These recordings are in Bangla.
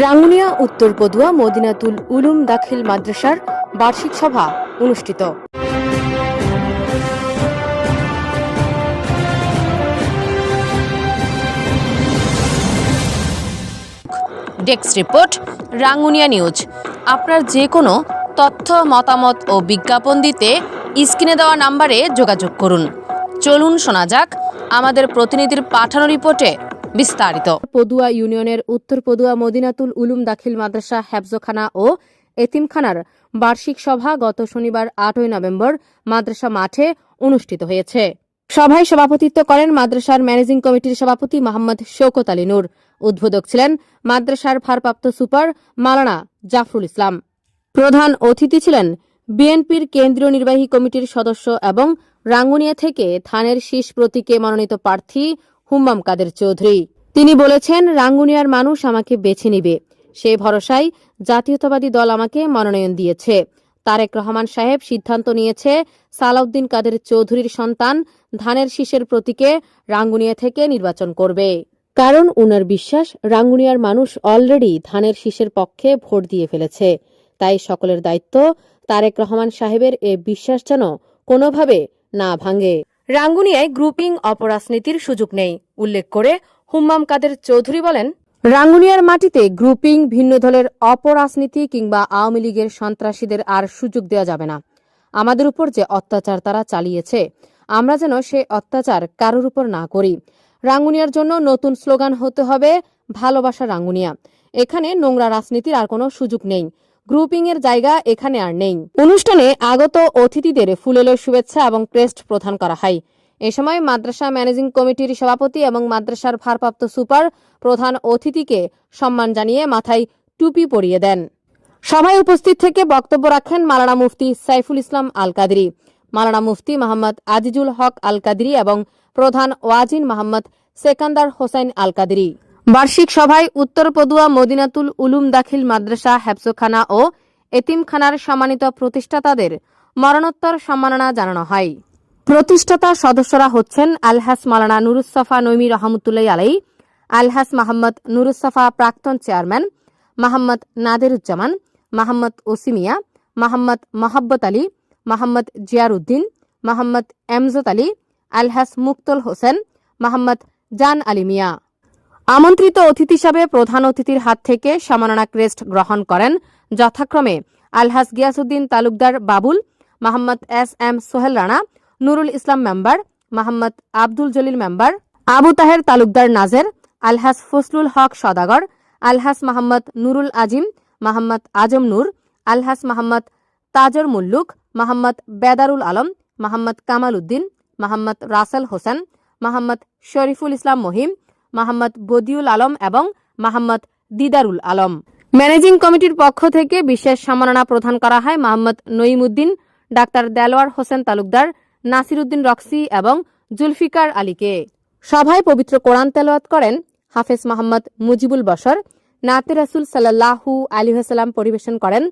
রাঙ্গুনিয়া, উত্তর পদুয়া, মদিনাতুল উলুম দাখিল মাদ্রাসার বার্ষিক সভা অনুষ্ঠিত। Desk report, Rangunia news. আপনার যে কোনো তথ্য, মতামত ও বিজ্ঞাপন দিতে স্ক্রিনে দেওয়া নাম্বারে যোগাযোগ করুন। চলুন শোনা যাক আমাদের প্রতিনিধির পাঠানো রিপোর্টে বিস্তারিত। পদুয়া ইউনিয়নের উত্তর পদুয়া মদিনাতুল উলুম দাখিল মাদ্রাসা হ্যাফজখানা ও এতিমখানার বার্ষিক সভা গত শনিবার আটই নভেম্বর মাদ্রাসা মাঠে অনুষ্ঠিত হয়েছে। সভায় সভাপতিত্ব করেন মাদ্রাসার ম্যানেজিং কমিটির সভাপতি মোহাম্মদ শৌকত আলী নূর। উদ্বোধক ছিলেন মাদ্রাসার ভারপ্রাপ্ত সুপার মালানা জাফরুল ইসলাম। প্রধান অতিথি ছিলেন বিএনপির কেন্দ্রীয় নির্বাহী কমিটির সদস্য এবং রাঙ্গুনিয়া থেকে থানের শীষ প্রতীকে মনোনীত প্রার্থী হুম্মাম কাদের চৌধুরী। তিনি বলেছেন, রাঙ্গুনিয়ার মানুষ আমাকে বেছে নিবে। সে ভরসায় জাতীয়তাবাদী দল আমাকে মনোনয়ন দিয়েছে। তারেক রহমান সাহেব সিদ্ধান্ত নিয়েছে, সালাউদ্দিন কাদের চৌধুরীর সন্তান ধানের শীষের প্রতীকে রাঙ্গুনিয়া থেকে নির্বাচন করবে। কারণ উনার বিশ্বাস, রাঙ্গুনিয়ার মানুষ অলরেডি ধানের শীষের পক্ষে ভোট দিয়ে ফেলেছে। তাই সকলের দায়িত্ব তারেক রহমান সাহেবের এ বিশ্বাস যেন কোনোভাবে না ভাঙে। রাঙ্গুনিয়ায় গ্রুপিং অপরাজনীতির সুযোগ নেই, উল্লেখ করে হুম্মাম কাদের চৌধুরী বলেন, রাঙ্গুনিয়ার মাটিতে গ্রুপিং, ভিন্ন দলের অপরাজনীতি কিংবা আওয়ামী লীগের সন্ত্রাসীদের আর সুযোগ দেওয়া যাবে না। আমাদের উপর যে অত্যাচার তারা চালিয়েছে, আমরা যেন সে অত্যাচার কারোর উপর না করি। রাঙ্গুনিয়ার জন্য নতুন স্লোগান হতে হবে, ভালোবাসা রাঙ্গুনিয়া। এখানে নোংরা রাজনীতির আর কোনো সুযোগ নেই। গ্রুপিং এর জায়গা এখানে আর নেই। অনুষ্ঠানে আগত অতিথিদের ফুলেলের শুভেচ্ছা এবং ক্রেস্ট প্রদান করা হয়। এ সময় মাদ্রাসা ম্যানেজিং কমিটির সভাপতি এবং মাদ্রাসার ভারপ্রাপ্ত সুপার প্রধান অতিথিকে সম্মান জানিয়ে মাথায় টুপি পরিয়ে দেন। সভায় উপস্থিত থেকে বক্তব্য রাখেন মালানা মুফতি সাইফুল ইসলাম আল কাদরি মালানা মুফতি মোহাম্মদ আজিজুল হক আল কাদরি এবং প্রধান ওয়াজিন মোহাম্মদ সেকান্দার হোসাইন আল কাদরি বার্ষিক সভায় উত্তর পদুয়া মদিনাতুল উলুম দাখিল মাদ্রাসা হ্যাবসখানা ও এতিমখানার সম্মানিত প্রতিষ্ঠাতাদের মরণোত্তর সম্মাননা জানানো হয়। প্রতিষ্ঠাতা সদস্যরা হচ্ছেন আলহাস মালানা নুরুসফা নৈমি রহমতুল্লাহ আলাই আলহাস মাহমদ নুরুসফা প্রাক্তন চেয়ারম্যান মাহমদ নাদেরুজ্জামান, মাহমদ ওসিমিয়া, মাহমদ মহাব্বত আলী, মাহমদ জিয়ারউদ্দিন মাহমদ এমজত আলী, আলহাস মুক্তল হোসেন, মাহমদ জান আলী মিয়া। আমন্ত্রিত অতিথি হিসাবে প্রধান অতিথির হাত থেকে সম্মাননা ক্রেস্ট গ্রহণ করেন যথাক্রমে Alhaj Giasuddin Talukdar Babul Mohammad S M Sohel Rana Nurul Islam member, Mohammad Abdul Jalil member, Abu Taher Talukdar Nazer, Alhaj Fazlul Haque Sodagar, Alhaj Mohammad Nurul Azim, Mohammad Azam Noor, Alhaj Mohammad Tajar Mulluk, Mohammad Bedarul Alam, Mohammad Kamal Uddin, Mohammad Russel Hossain, Mohammad Shariful Islam Mohim, Mohammad Badiul Alam এবং মোহাম্মদ দিদারুল আলম। ম্যানেজিং কমিটির পক্ষ থেকে বিশেষ সম্মাননা প্রদান করা হয় মোহাম্মদ নঈমুদ্দিন, ডাক্তার দেলোয়ার হোসেন তালুকদার নাসিরুদ্দিন রক্সি এবং জুলফিকার আলীকে। সভায় পবিত্র কোরআন তেলাওয়াত করেন হাফেজ মোহাম্মদ মুজিবুল বশর। নাতে রাসুল সাল্লাহু আলী হাসালাম পরিবেশন করেন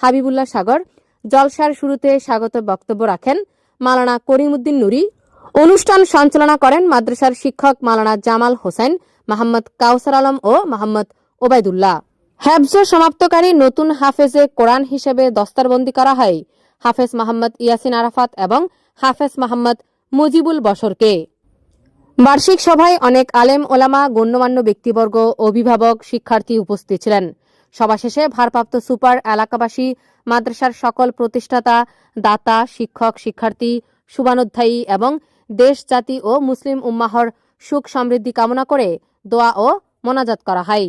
হাবিবুল্লাহ সাগর। জলসার শুরুতে স্বাগত বক্তব্য রাখেন মালানা করিমউদ্দিন নুরি। অনুষ্ঠান সঞ্চালনা করেন মাদ্রাসার শিক্ষক মালানা জামাল হোসেন, মোহাম্মদ কাউসার আলম ও মোহাম্মদ ওবায়দুল্লাহ। হ্যাবজ সমাপ্তকারী নতুন হাফেজে কোরআন হিসেবে দস্তারবন্দি করা হয়। হাফেজ মোহাম্মদ ইয়াসিন আরাফাত এবং হাফেজ মোহাম্মদ মুজিবুল বশরকে। বার্ষিক সভায় অনেক আলেম, ওলামা, গণ্যমান্য ব্যক্তিবর্গ, অভিভাবক, শিক্ষার্থী উপস্থিত ছিলেন। সভা শেষে ভারপ্রাপ্ত সুপার এলাকাবাসী, মাদ্রাসার সকল প্রতিষ্ঠাতা, দাতা, শিক্ষক, শিক্ষার্থী, শুভানুধ্যায়ী এবং দেশ, জাতি ও মুসলিম উম্মাহর সুখ সমৃদ্ধি কামনা করে দোয়া ও মোনাজাত করা হয়।